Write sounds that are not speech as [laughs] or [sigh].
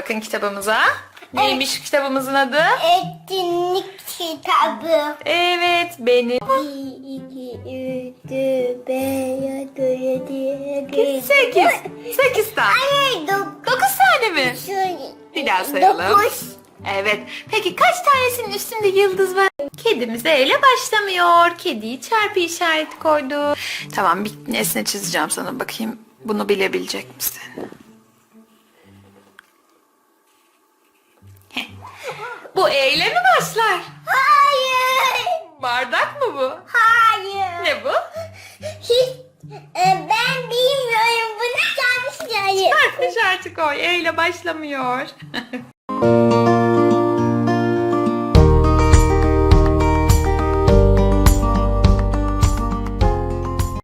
bakalım kitabımıza. Neymiş kitabımızın adı? Etkinlik kitabı. Evet benim. 1, 2, 3, 4, 5, 6, 7, 8. 8 tane. Hayır 9. 9 tane mi? Bir daha sayalım. 9. Evet. Peki kaç tanesinin üstünde yıldız var? Kedimiz E ile başlamıyor. Kediyi çarpı işareti koydu. Tamam bir nesne çizeceğim sana bakayım. Bunu bilebilecek misin? Bu E ile mi başlar? Hayır. Bardak mı bu? Hayır. Ne bu? Hiç, e, ben bilmiyorum. Bunu yayın. Çarpı işareti koy. E ile başlamıyor. [laughs]